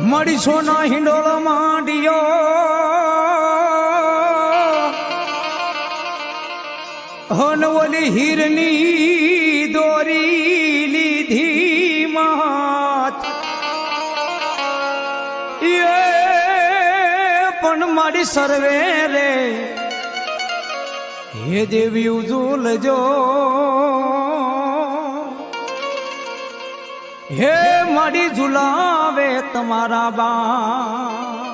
મારી ના હિંડોળો માંડિયો હન ઓલી હીરની દોરી લીધી માત. એ પણ મારી સર્વે રે. હે દેવી ઉજુલજો હે મારી ઝુલાવે আমার আবার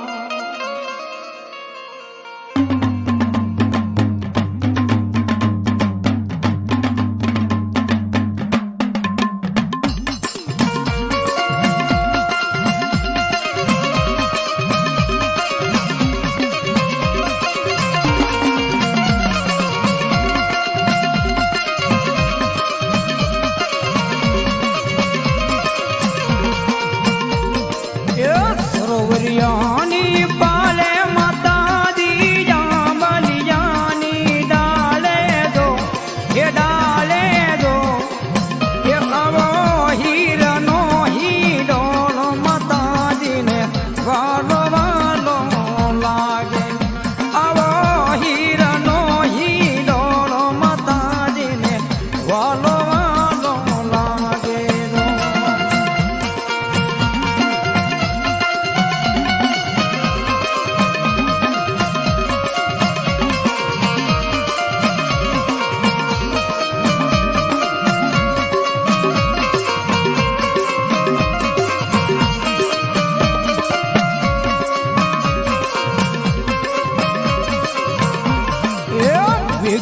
ரோவரியான்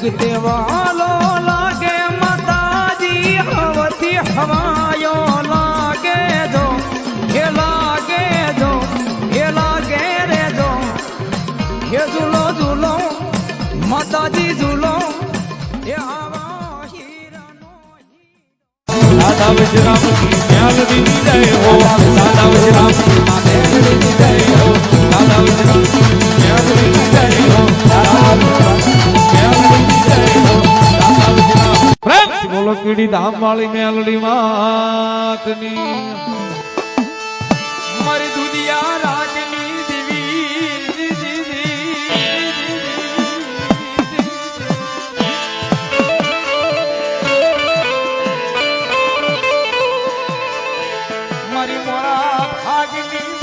देखते वालो लागे माता जी हवती हवायो लागे दो हे लागे दो हे लागे रे दो हे झूलो झूलो माता जी झूलो हे दादा विश्राम दादा विश्राम दादा विश्राम બોલો કીડી ધામ વાળી મેલડી માતની મારી દુનિયા રાગની દેવી મારી મોરા ભાગની